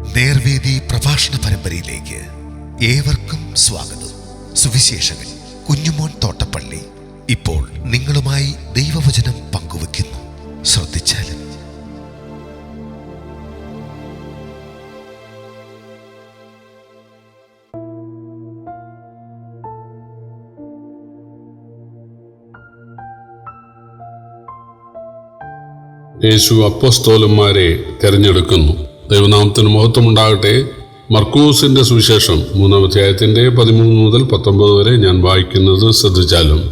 നേർവേദി പ്രഭാഷണ പരമ്പരയിലേക്ക് ഏവർക്കും സ്വാഗതം. സുവിശേഷകൻ കുഞ്ഞുമോൻ തോട്ടപ്പള്ളി ഇപ്പോൾ നിങ്ങളുമായി ദൈവവചനം പങ്കുവെക്കുന്നു ശ്രദ്ധിച്ചാലും. യേശു അപ്പോസ്തോലന്മാരെ തിരഞ്ഞെടുക്കുന്നു. ദൈവനാമത്തിന് മഹത്വമുണ്ടാകട്ടെ. മർക്കൂസിന്റെ സുവിശേഷം മൂന്നാം അധ്യായത്തിന്റെ പതിമൂന്ന് മുതൽ പത്തൊമ്പത് വരെ ഞാൻ വായിക്കുന്നത് ശ്രദ്ധിച്ചാലും.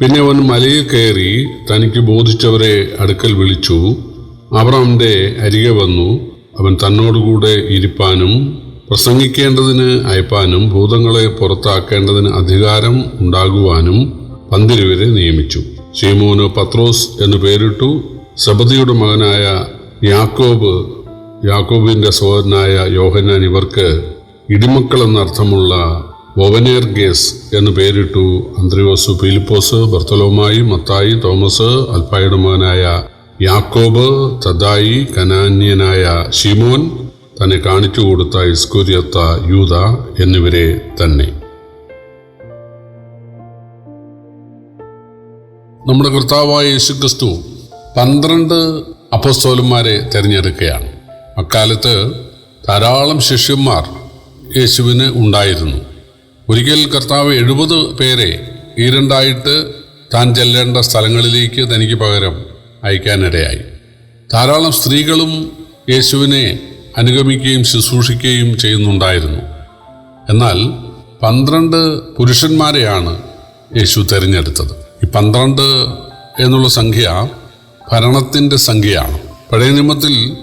പിന്നെ അവൻ മലയിൽ കയറി തനിക്ക് ബോധിച്ചവരെ അടുക്കൽ വിളിച്ചു. അവർ അവന്റെ അരികെ വന്നു. അവൻ തന്നോടുകൂടെ ഇരിപ്പാനും പ്രസംഗിക്കേണ്ടതിന് അയപ്പാനും ഭൂതങ്ങളെ പുറത്താക്കേണ്ടതിന് അധികാരം ഉണ്ടാകുവാനും പന്തിരുവരെ നിയമിച്ചു. ഷീമോന് പത്രോസ് എന്നു പേരിട്ടു സബദിയുടെ മകനായ യാക്കോബ് യാക്കോബിന്റെ സഹോദരനായ യോഹന്നാൻ ഇവർക്ക് ഇടിമക്കൾ എന്നർത്ഥമുള്ള ബൊവനേർഗേസ് എന്ന് പേരിട്ടു അന്ത്രയോസ് ഫിലിപ്പോസ് ബർത്തലോമായി മത്തായി തോമസ് അൽഫായുടെ മകനായ യാക്കോബ് തദായി കനാന്യനായ ഷിമോൻ തന്നെ കാണിച്ചു കൊടുത്ത ഇസ്കുര്യത്ത യൂത എന്നിവരെ തന്നെ. നമ്മുടെ കർത്താവായ യേശുക്രിസ്തു പന്ത്രണ്ട് അപ്പസ്തോലന്മാരെ തിരഞ്ഞെടുക്കുകയാണ്. അക്കാലത്ത് ധാരാളം ശിഷ്യന്മാർ യേശുവിന് ഉണ്ടായിരുന്നു. ഒരിക്കൽ കർത്താവ് എഴുപത് പേരെ ഈരണ്ടായിട്ട് താൻ ചെല്ലേണ്ട സ്ഥലങ്ങളിലേക്ക് തനിക്ക് പകരം അയക്കാനിടയായി. ധാരാളം സ്ത്രീകളും യേശുവിനെ അനുഗമിക്കുകയും ശുശ്രൂഷിക്കുകയും ചെയ്യുന്നുണ്ടായിരുന്നു. എന്നാൽ പന്ത്രണ്ട് പുരുഷന്മാരെയാണ് യേശു തിരഞ്ഞെടുത്തത്. ഈ പന്ത്രണ്ട് എന്നുള്ള സംഖ്യ ഭരണത്തിന്റെ സംഖ്യയാണ്. പഴയ നിയമത്തിൽ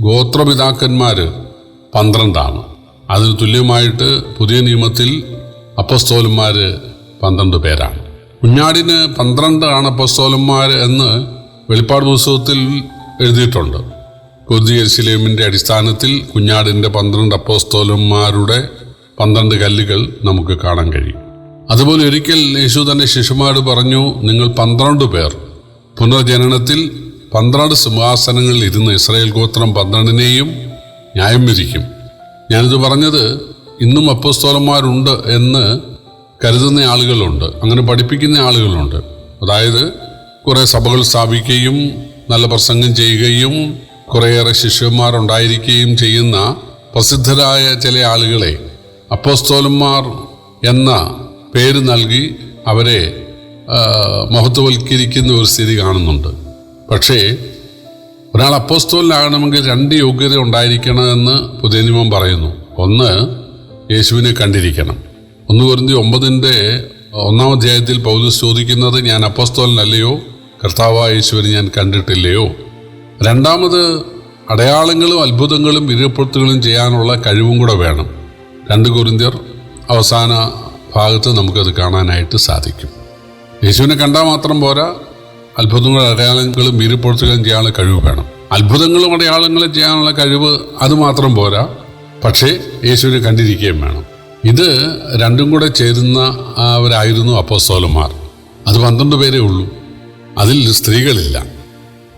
ഗോത്രപിതാക്കന്മാർ പന്ത്രണ്ടാണ്. അതിന് തുല്യമായിട്ട് പുതിയ നിയമത്തിൽ അപ്പസ്തോലന്മാർ പന്ത്രണ്ട് പേരാണ്. കുഞ്ഞാടിന് പന്ത്രണ്ട് ആണ് അപ്പസ്തോലന്മാർ എന്ന് വെളിപ്പാട് പുസ്തകത്തിൽ എഴുതിയിട്ടുണ്ട്. പുതിയ ശിലേമിന്റെ അടിസ്ഥാനത്തിൽ കുഞ്ഞാടിന്റെ പന്ത്രണ്ട് അപ്പോസ്തോലന്മാരുടെ പന്ത്രണ്ട് കല്ലുകൾ നമുക്ക് കാണാൻ കഴിയും. അതുപോലെ ഒരിക്കൽ യേശു തന്നെ ശിശുമാർ പറഞ്ഞു നിങ്ങൾ പന്ത്രണ്ട് പേർ പുനർജനനത്തിൽ പന്ത്രണ്ട് സിംഹാസനങ്ങളിൽ ഇരുന്ന് ഇസ്രായേൽ ഗോത്രം പന്ത്രണ്ടിനെയും ന്യായം വിധിക്കും. ഞാനിത് പറഞ്ഞത് ഇന്നും അപ്പസ്തോലന്മാരുണ്ട് എന്ന് കരുതുന്ന ആളുകളുണ്ട്. അങ്ങനെ പഠിപ്പിക്കുന്ന ആളുകളുണ്ട്. അതായത് കുറേ സഭകൾ സ്ഥാപിക്കുകയും നല്ല പ്രസംഗം ചെയ്യുകയും കുറേയേറെ ശിഷ്യന്മാരുണ്ടായിരിക്കുകയും ചെയ്യുന്ന പ്രസിദ്ധരായ ചില ആളുകളെ അപ്പോസ്തോലന്മാർ എന്ന പേര് നൽകി അവരെ മഹത്വവൽക്കരിക്കുന്ന ഒരു സ്ഥിതി കാണുന്നുണ്ട്. പക്ഷേ ഒരാൾ അപ്പോസ്തോലിനാകണമെങ്കിൽ രണ്ട് യോഗ്യത ഉണ്ടായിരിക്കണമെന്ന് പുതിയ നിയമം പറയുന്നു. ഒന്ന് യേശുവിനെ കണ്ടിരിക്കണം. ഒന്ന് കുറിന്തി ഒമ്പതിന്റെ ഒന്നാം അധ്യായത്തിൽ പൗലൂസ് ചോദിക്കുന്നത് ഞാൻ അപ്പോസ്തോലനല്ലയോ? കർത്താവായ യേശുവിനെ ഞാൻ കണ്ടിട്ടില്ലയോ? രണ്ടാമത് അടയാളങ്ങളും അത്ഭുതങ്ങളും വിരപ്പെടുത്തുകളും ചെയ്യാനുള്ള കഴിവും കൂടെ വേണം. രണ്ട് കുറിന്തിയർ അവസാന ഭാഗത്ത് നമുക്കത് കാണാനായിട്ട് സാധിക്കും. യേശുവിനെ കണ്ടാൽ മാത്രം പോരാ അത്ഭുതങ്ങളും അടയാളങ്ങളും വീരപ്പെടുത്തുകയും ചെയ്യാനുള്ള കഴിവ് വേണം. അത്ഭുതങ്ങളും അടയാളങ്ങളും ചെയ്യാനുള്ള കഴിവ് അതുമാത്രം പോരാ. പക്ഷേ യേശുവിനെ കണ്ടിരിക്കുകയും വേണം. ഇത് രണ്ടും കൂടെ ചേരുന്ന അവരായിരുന്നു അപ്പോസ്തോലന്മാർ. അത് പന്ത്രണ്ട് പേരേ ഉള്ളൂ. അതിൽ സ്ത്രീകളില്ല.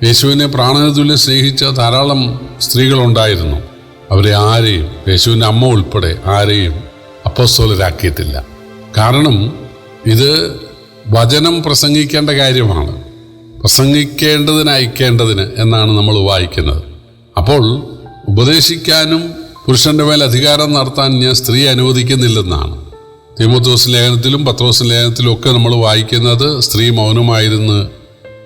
യേശുവിനെ പ്രാണനതുല്യം സ്നേഹിച്ച ധാരാളം സ്ത്രീകളുണ്ടായിരുന്നു. അവരെ ആരെയും യേശുവിന്റെ അമ്മ ഉൾപ്പെടെ ആരെയും അപ്പോസ്തോലരാക്കിയിട്ടില്ല. കാരണം ഇത് വചനം പ്രസംഗിക്കേണ്ട കാര്യമാണ്. പ്രസംഗിക്കേണ്ടതിന് അയക്കേണ്ടതിന് എന്നാണ് നമ്മൾ വായിക്കുന്നത്. അപ്പോൾ ഉപദേശിക്കാനും പുരുഷന്റെ മേൽ അധികാരം നടത്താൻ ഞാൻ സ്ത്രീ അനുവദിക്കുന്നില്ലെന്നാണ്. തിമോത്തോസ് ലേഖനത്തിലും പത്രോസ് ലേഖനത്തിലും ഒക്കെ നമ്മൾ വായിക്കുന്നത് സ്ത്രീ മൗനമായിരുന്ന്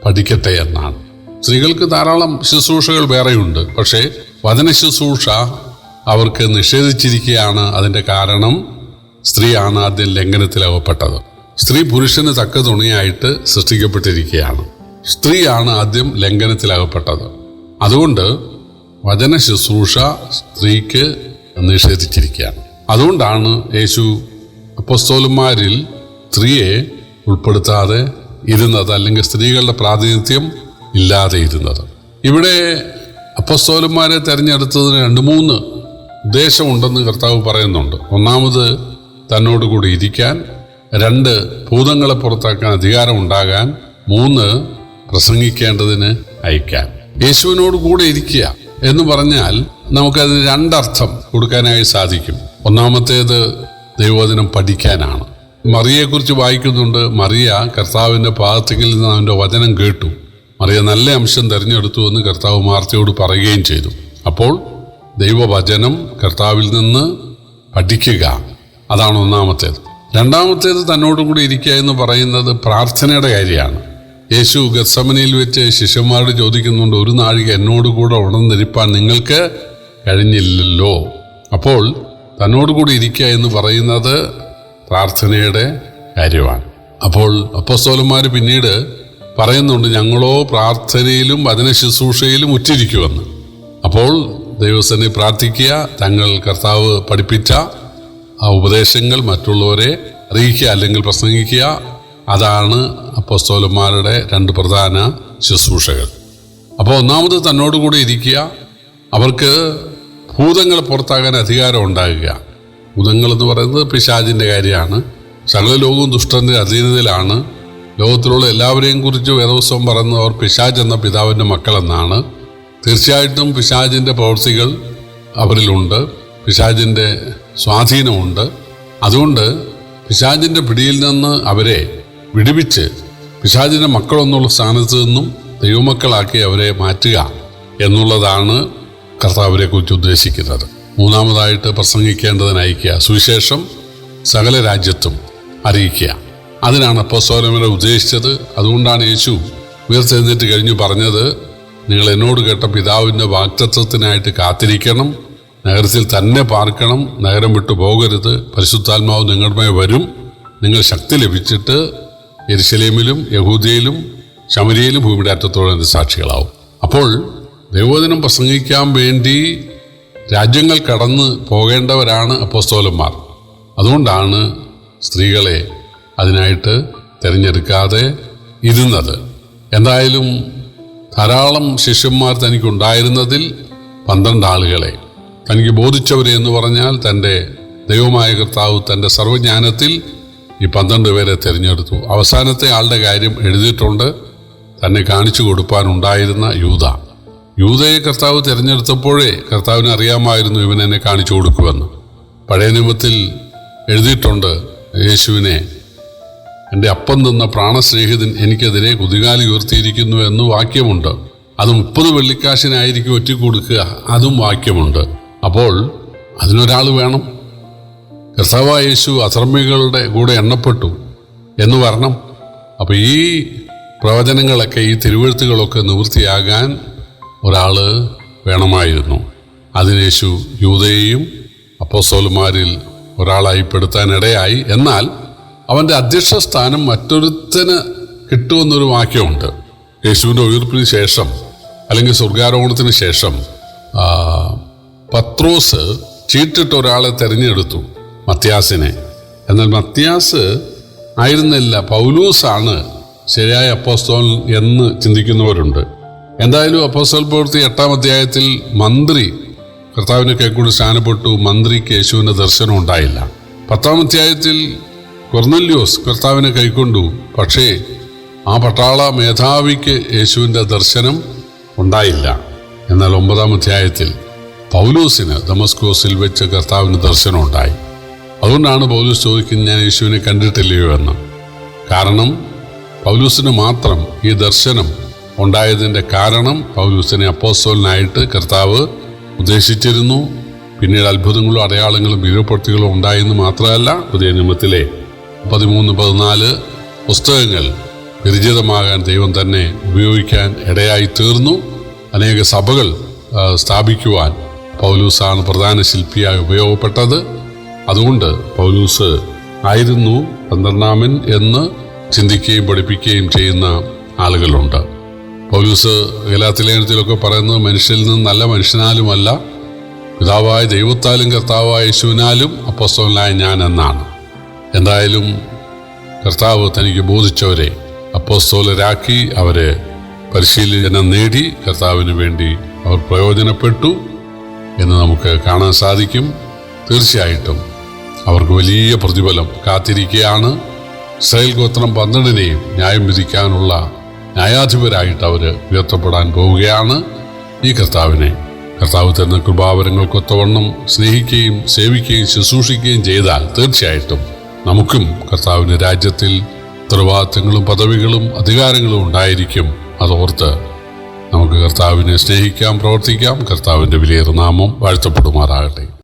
പഠിക്കട്ടെ എന്നാണ്. സ്ത്രീകൾക്ക് ധാരാളം ശുശ്രൂഷകൾ വേറെയുണ്ട്. പക്ഷേ വചന ശുശ്രൂഷ അവർക്ക് നിഷേധിച്ചിരിക്കുകയാണ്. അതിന്റെ കാരണം സ്ത്രീയാണ് ആദ്യം ലംഘനത്തിലകപ്പെട്ടത് സ്ത്രീ പുരുഷന് തക്ക തുണിയായിട്ട് സൃഷ്ടിക്കപ്പെട്ടിരിക്കുകയാണ്. സ്ത്രീയാണ് ആദ്യം ലംഘനത്തിലകപ്പെട്ടത്. അതുകൊണ്ട് വചന ശുശ്രൂഷ സ്ത്രീക്ക് നിഷേധിച്ചിരിക്കുകയാണ്. അതുകൊണ്ടാണ് യേശു അപ്പസ്തോലന്മാരിൽ സ്ത്രീയെ ഉൾപ്പെടുത്താതെ ഇരുന്നത് അല്ലെങ്കിൽ സ്ത്രീകളുടെ പ്രാതിനിധ്യം ഇല്ലാതെ ഇരുന്നത്. ഇവിടെ അപ്പസ്തോലന്മാരെ തെരഞ്ഞെടുത്തതിന് രണ്ട് മൂന്ന് ഉദ്ദേശമുണ്ടെന്ന് കർത്താവ് പറയുന്നുണ്ട്. ഒന്നാമത് തന്നോട് കൂടി ഇരിക്കാൻ രണ്ട് ഭൂതങ്ങളെ പുറത്താക്കാൻ അധികാരം ഉണ്ടാകാൻ മൂന്ന് പ്രസംഗിക്കേണ്ടതിന് അയക്കാൻ യേശുവിനോട് കൂടെ ഇരിക്കുക എന്ന് പറഞ്ഞാൽ നമുക്കതിന് രണ്ടർത്ഥം കൊടുക്കാനായി സാധിക്കും. ഒന്നാമത്തേത് ദൈവവചനം പഠിക്കാനാണ്. മറിയയെക്കുറിച്ച് വായിക്കുന്നുണ്ട്. മറിയ കർത്താവിന്റെ പാദത്തിൽ നിന്ന് അവന്റെ വചനം കേട്ടു. മറിയ നല്ല അംശം തിരഞ്ഞെടുത്തു എന്ന് കർത്താവ് മാർത്തയോട് പറയുകയും ചെയ്തു. അപ്പോൾ ദൈവവചനം കർത്താവിൽ നിന്ന് പഠിക്കുക. അതാണ് ഒന്നാമത്തേത്. രണ്ടാമത്തേത് തന്നോടും കൂടി ഇരിക്കുക എന്ന് പറയുന്നത് പ്രാർത്ഥനയുടെ കാര്യമാണ്. യേശു ഗത്സമനയിൽ വെച്ച് ശിഷ്യന്മാരോട് ചോദിക്കുന്നുണ്ട് ഒരു നാഴിക എന്നോട് കൂടെ ഉണർന്നിരിപ്പാൻ നിങ്ങൾക്ക് കഴിഞ്ഞില്ലല്ലോ? അപ്പോൾ തന്നോടുകൂടി ഇരിക്കുക എന്ന് പറയുന്നത് പ്രാർത്ഥനയുടെ കാര്യമാണ്. അപ്പോൾ അപ്പസ്തോലന്മാർ പിന്നീട് പറയുന്നുണ്ട് ഞങ്ങളോ പ്രാർത്ഥനയിലും വചന ശുശ്രൂഷയിലും ഉറ്റിരിക്കുമെന്ന് അപ്പോൾ ദൈവസനെ പ്രാർത്ഥിക്കുക തങ്ങൾ കർത്താവ് പഠിപ്പിച്ച ആ ഉപദേശങ്ങൾ മറ്റുള്ളവരെ അറിയിക്കുക അല്ലെങ്കിൽ പ്രസംഗിക്കുക അതാണ് അപ്പസ്തോലന്മാരുടെ രണ്ട് പ്രധാന ശുശ്രൂഷകൾ. അപ്പോൾ ഒന്നാമത് തന്നോടുകൂടി ഇരിക്കുക. അവർക്ക് ഭൂതങ്ങളെ പുറത്താകാൻ അധികാരം ഉണ്ടാകുക. ഭൂതങ്ങൾ എന്ന് പറയുന്നത് പിശാചിന്റെ കാര്യമാണ്. സകല ലോകവും ദുഷ്ടന്റെ അധീനതയിലാണ്. ലോകത്തിലുള്ള എല്ലാവരെയും കുറിച്ച് വേദോത്സവം പറയുന്നത് അവർ പിശാജ് എന്ന പിതാവിന്റെ മക്കളെന്നാണ്. തീർച്ചയായിട്ടും പിശാജിന്റെ പ്രവൃത്തികൾ അവരിലുണ്ട്. പിശാജിന്റെ സ്വാധീനമുണ്ട്. അതുകൊണ്ട് പിശാജിന്റെ പിടിയിൽ നിന്ന് അവരെ വിടുവിച്ച് പിശാചിന്റെ മക്കളൊന്നുള്ള സ്ഥാനത്ത് നിന്നും ദൈവമക്കളാക്കി അവരെ മാറ്റുക എന്നുള്ളതാണ് കർത്താവരെ കുറിച്ച് ഉദ്ദേശിക്കുന്നത്. മൂന്നാമതായിട്ട് പ്രസംഗിക്കേണ്ടതിന് അയക്കുക സുവിശേഷം സകല രാജ്യത്തും അറിയിക്കുക. അതിനാണ് അപ്പോസ്തോലന്മാരെ ഉദ്ദേശിച്ചത്. അതുകൊണ്ടാണ് യേശു ഉയർത്തെഴുന്നേറ്റ് കഴിഞ്ഞു പറഞ്ഞത് നിങ്ങൾ എന്നോട് കേട്ട പിതാവിന്റെ വാക്തത്വത്തിനായിട്ട് കാത്തിരിക്കണം. നഗരത്തിൽ തന്നെ പാർക്കണം. നഗരം വിട്ടു പോകരുത്. പരിശുദ്ധാത്മാവ് നിങ്ങളുടെ വരും. നിങ്ങൾ ശക്തി ലഭിച്ചിട്ട് എരുശലേമിലും യഹൂദിയയിലും ശമരിയയിലും ഭൂമിയുടെ അറ്റത്തോളം എന്റെ സാക്ഷികളാവും. അപ്പോൾ ദൈവോദനം പ്രസംഗിക്കാൻ വേണ്ടി രാജ്യങ്ങൾ കടന്ന് പോകേണ്ടവരാണ് അപ്പോസ്തോലന്മാർ. അതുകൊണ്ടാണ് സ്ത്രീകളെ അതിനായിട്ട് തിരഞ്ഞെടുക്കാതെ ഇരുന്നത്. എന്തായാലും ധാരാളം ശിഷ്യന്മാർ തനിക്കുണ്ടായിരുന്നതിൽ പന്ത്രണ്ട് ആളുകളെ. തനിക്ക് ബോധിച്ചവരെ എന്ന് പറഞ്ഞാൽ തന്റെ ദൈവമായ കർത്താവ് തന്റെ സർവജ്ഞാനത്തിൽ ഈ പന്ത്രണ്ട് പേരെ തിരഞ്ഞെടുത്തു. അവസാനത്തെ ആളുടെ കാര്യം എഴുതിയിട്ടുണ്ട്. തന്നെ കാണിച്ചു കൊടുപ്പാനുണ്ടായിരുന്ന യൂത. യൂതയെ കർത്താവ് തിരഞ്ഞെടുത്തപ്പോഴേ കർത്താവിന് അറിയാമായിരുന്നു ഇവൻ എന്നെ കാണിച്ചു കൊടുക്കുമെന്ന്. പഴയ നിയമത്തിൽ എഴുതിയിട്ടുണ്ട് യേശുവിനെ എന്റെ അപ്പം നിന്ന പ്രാണസ്നേഹിതൻ എനിക്കെതിരെ കുതികാലി ഉയർത്തിയിരിക്കുന്നു എന്ന് വാക്യമുണ്ട്. അത് മുപ്പത് വെള്ളിക്കാശിനായിരിക്കും ഒറ്റ കൊടുക്കുക അതും വാക്യമുണ്ട്. അപ്പോൾ അതിനൊരാൾ വേണം. കർത്താവായ യേശു അധർമ്മികളുടെ കൂടെ എണ്ണപ്പെട്ടു എന്ന് പറഞ്ഞു അപ്പോൾ ഈ പ്രവചനങ്ങളൊക്കെ ഈ തിരുവഴുത്തുകളൊക്കെ നിവൃത്തിയാകാൻ ഒരാൾ വേണമായിരുന്നു. അതിന് യേശു യൂതയെയും അപ്പോസോലുമാരിൽ ഒരാളായി പെടുത്താനിടയായി. എന്നാൽ അവന്റെ അധ്യക്ഷ സ്ഥാനം മറ്റൊരുത്തന് കിട്ടുമെന്നൊരു വാക്യമുണ്ട്. യേശുവിന്റെ ഉയർപ്പിന് ശേഷം അല്ലെങ്കിൽ സ്വർഗാരോഹണത്തിന് ശേഷം പത്രോസ് ചീട്ടിട്ട ഒരാളെ തെരഞ്ഞെടുത്തു. മത്യാസിനെ. എന്നാൽ മത്യാസ് ആയിരുന്നില്ല. പൗലൂസാണ് ശരിയായ അപ്പോസ്തോൽ എന്ന് ചിന്തിക്കുന്നവരുണ്ട്. എന്തായാലും അപ്പോസ്തോൽ പ്രവൃത്തി എട്ടാം അധ്യായത്തിൽ മന്ത്രി കർത്താവിനെ കൈക്കൂടി സ്ഥാനപ്പെട്ടു മന്ത്രിക്ക് യേശുവിന്റെ ദർശനം ഉണ്ടായില്ല. പത്താം അധ്യായത്തിൽ കൊർന്നല്യോസ് കർത്താവിനെ കൈക്കൊണ്ടു. പക്ഷേ ആ പട്ടാള മേധാവിക്ക് യേശുവിന്റെ ദർശനം ഉണ്ടായില്ല. എന്നാൽ ഒമ്പതാം അധ്യായത്തിൽ പൗലൂസിന് ദമസ്കോസിൽ വെച്ച് കർത്താവിന് ദർശനം ഉണ്ടായി. അതുകൊണ്ടാണ് പൗലൂസ് ചോദിക്കുന്നത് ഞാൻ യേശുവിനെ കണ്ടിട്ടില്ലയോ എന്ന്. കാരണം പൗലൂസിന് മാത്രം ഈ ദർശനം ഉണ്ടായതിന്റെ കാരണം പൗലൂസിനെ അപ്പോസ്തോലിനായിട്ട് കർത്താവ് ഉദ്ദേശിച്ചിരുന്നു. പിന്നീട് അത്ഭുതങ്ങളും അടയാളങ്ങളും വീരപ്രവൃത്തികളും ഉണ്ടായെന്ന് മാത്രമല്ല പുതിയ നിയമത്തിലെ പതിമൂന്ന് പതിനാല് പുസ്തകങ്ങൾ വിരചിതമാകാൻ ദൈവം തന്നെ ഉപയോഗിക്കാൻ ഇടയായി തീർന്നു. അനേക സഭകൾ സ്ഥാപിക്കുവാൻ പൗലൂസാണ് പ്രധാന ശില്പിയായി ഉപയോഗപ്പെട്ടത്. അതുകൊണ്ട് പൗലൂസ് ആയിരുന്നു പന്ത്രണ്ടാമൻ എന്ന് ചിന്തിക്കുകയും പഠിപ്പിക്കുകയും ചെയ്യുന്ന ആളുകളുണ്ട്. പൗലൂസ് ഗലാത്തിലേനത്തിലൊക്കെ പറയുന്നത് മനുഷ്യരിൽ നിന്ന് നല്ല മനുഷ്യനാലുമല്ല പിതാവായ ദൈവത്താലും കർത്താവായ യേശുവിനാലും അപ്പസ്തോലനായ ഞാൻ എന്നാണ്. എന്തായാലും കർത്താവ് തനിക്ക് ബോധിച്ചവരെ അപ്പോസ്തോലരാക്കി അവരെ പരിശീലനം നേടി കർത്താവിന് വേണ്ടി അവർ പ്രയോജനപ്പെട്ടു എന്ന് നമുക്ക് കാണാൻ സാധിക്കും. തീർച്ചയായിട്ടും അവർക്ക് വലിയ പ്രതിഫലം കാത്തിരിക്കുകയാണ് ഇസ്രായേൽ ഗോത്രം പന്ത്രണ്ടിനെയും ന്യായം വിധിക്കാനുള്ള ന്യായാധിപരായിട്ട് അവർ ഉയർത്തപ്പെടാൻ പോവുകയാണ് ഈ കർത്താവിനെ. കർത്താവ് തരുന്ന കൃപാവരങ്ങൾക്കൊത്തവണ്ണം സ്നേഹിക്കുകയും സേവിക്കുകയും ശുശ്രൂഷിക്കുകയും ചെയ്താൽ തീർച്ചയായിട്ടും നമുക്കും കർത്താവിന്റെ രാജ്യത്തിൽ ഉത്തരവാദിത്തങ്ങളും പദവികളും അധികാരങ്ങളും ഉണ്ടായിരിക്കും. അതോർത്ത് നമുക്ക് കർത്താവിനെ സ്നേഹിക്കാം പ്രവർത്തിക്കാം. കർത്താവിന്റെ വിലയേറെ നാമം വാഴ്ത്തപ്പെടുമാറാകട്ടെ.